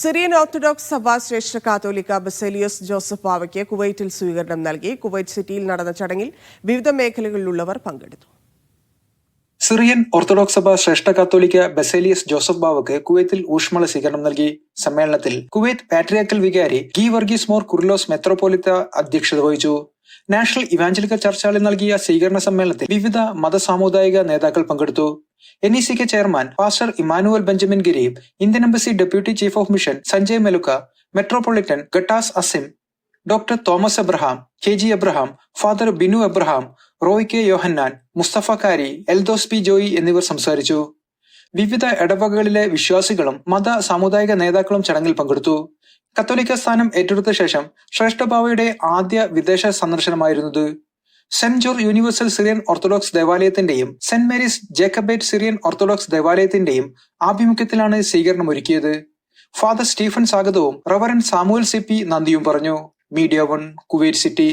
Syrian orthodox സഭാ ശ്രേഷ്ഠ കാത്തോലിക്ക Baselios Joseph പാവയ്ക്ക് കുവൈറ്റിൽ സ്വീകരണം നൽകി. കുവൈറ്റ് സിറ്റിയിൽ നടന്ന ചടങ്ങിൽ വിവിധ മേഖലകളിലുള്ളവർ പങ്കെടുത്തു. സിറിയൻ ഓർത്തഡോക്സ് സഭ ശ്രേഷ്ഠ കാത്തോലിക്ക ബസേലിയസ് ജോസഫ് ബാവക്ക് കുവൈത്തിൽ ഊഷ്മള സ്വീകരണം നൽകി. സമ്മേളനത്തിൽ കുവൈത്ത് പാട്രിയാക്കൽ വികാരി ഗി വർഗീസ് മോർ കുർലോസ് മെത്രോപോളിത്ത അധ്യക്ഷത വഹിച്ചു. നാഷണൽ ഇവാഞ്ചലിക്കൽ ചർച്ച് നൽകിയ സ്വീകരണ സമ്മേളനത്തിൽ വിവിധ മതസാമുദായിക നേതാക്കൾ പങ്കെടുത്തു. എൻ ഇ സിക്ക് chairman pastor Emmanuel Benjamin ഗിരിയും Indian embassy deputy chief of mission Sanjay മെലുക്ക metropolitan Ghattas Azim doctor Thomas Abraham K G Abraham father Binu Abraham Roy K Yohannan Mustafa Kari Eldhose P Joy എന്നിവർ സംസാരിച്ചു. വിവിധ ഇടവകകളിലെ വിശ്വാസികളും മത സാമുദായിക നേതാക്കളും ചടങ്ങിൽ പങ്കെടുത്തു. കത്തോലിക്ക സ്ഥാനം ഏറ്റെടുത്ത ശേഷം ശ്രേഷ്ഠഭാവയുടെ ആദ്യ വിദേശ സന്ദർശനമായിരുന്നത്. Saint George Universal Syrian Orthodox ദേവാലയത്തിന്റെയും Saint Mary's Jacobite Syrian Orthodox ദേവാലയത്തിന്റെയും ആഭിമുഖ്യത്തിലാണ് സ്വീകരണം ഒരുക്കിയത്. ഫാദർ സ്റ്റീഫൻ സ്വാഗതവും റവറൻ സാമുവൽ സി പി നന്ദിയും പറഞ്ഞു. Media one Kuwait City.